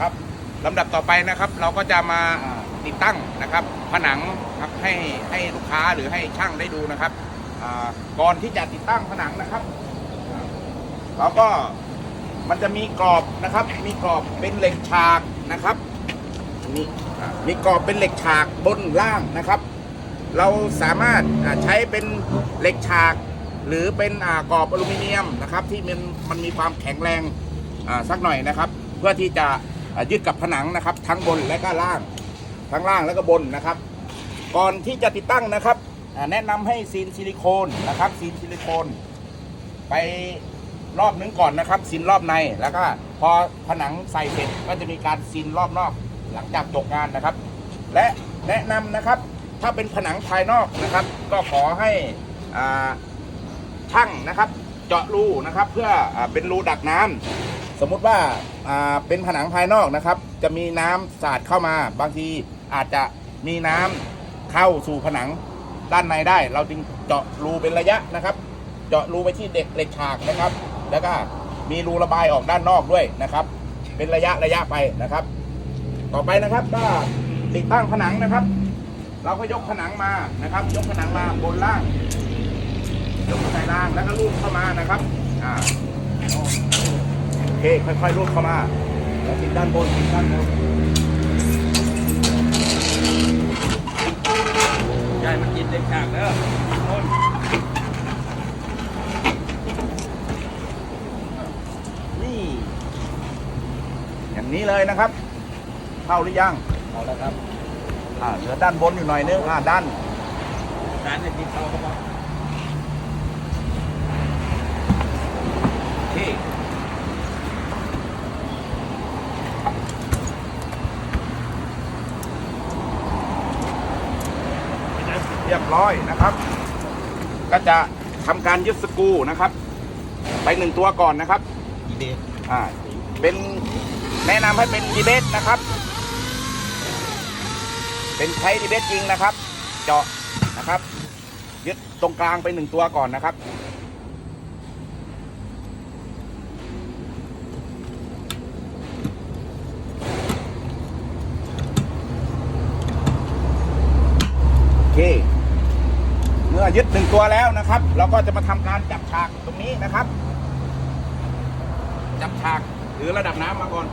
ครับลำดับต่อไปนะครับ เราก็จะมาติดตั้งนะครับผนังครับให้ให้ลูกค้าหรือให้ช่างได้ดูนะครับก่อนที่จะติดตั้งผนังนะครับเราก็มันจะมีกรอบนะครับ มีกรอบเป็นเหล็กฉากนะครับมีอ่มีกรอบเป็นเหล็กฉากบนล่างนะครับ เราสามารถใช้เป็นเหล็กฉาก หรือเป็นกรอบอลูมิเนียมนะครับ ที่มันมันมีความแข็งแรงสักหน่อยนะครับ เพื่อที่จะ ยึดกับผนังนะครับ ทั้งบนและก็ล่าง ทั้งล่างและก็บนนะครับ ก่อนที่จะติดตั้งนะครับแนะนำให้ซีนซิลิโคนนะครับซีนซิลิโคน ไปรอบนึงก่อนนะครับซีนรอบในแล้วก็พอผนังใส่เสร็จก็จะมีการซีนรอบนอก หลังจากจบงานนะครับ และแนะนำนะครับถ้าเป็นผนังภายนอกนะครับ ก็ขอให้ช่างนะครับ เจาะรูนะครับ เพื่ออเป็นรูดักน้ำส มมุติว่าอ่าเป็นผนังภายนอกนะครับ จะมีน้ำสาดเข้ามาบางทีอาจจะมีน้ำเข้าสู่ผนังด้านในได้ เราจึงเจาะรูเป็นระยะนะครับ เจาะรูไปที่เด็กเหล็กฉากนะครับ แล้วก็มีรูระบายออกด้านนอกด้วยนะครับ เป็นระยะระยะไปนะครับ ต่อไปนะครับก็ติดตั้งผนังนะครับ เราก็ยกผนังมานะครับ ยกผนังมาบนล่าง ยกใส่ล่างแล้วก็ลูบเข้ามานะครับอ่า เคค่อยๆลูบเข้ามาแล้วติดด้านบนติดด้านบนยายมันกินเด็กฉากเด้อคนนี่ อย่างนี้เลยนะครับ เข้าหรือยังเอาแล้วครับ อ่าเหลือด้านบนอยู่หน่อยนึงอ่าด้านร้านจะกินเขาเขาบอก โอเค เรียบร้อยนะครับ ก็จะทำการยึดสกรูนะครับ ไปหนึ่งตัวก่อนนะครับอีเดอ่าเป็นแนะนำให้เป็นดีเบสนะครับ เป็นใช้ดีเบสจริงนะครับ เจาะนะครับ ยึดตรงกลางไปหนึ่งตัวก่อนนะครับ เค เมื่อยึดหนึ่งตัวแล้วนะครับ เราก็จะมาทำการจับฉากตรงนี้นะครับ จับฉากหรือระดับน้ำมาก่อน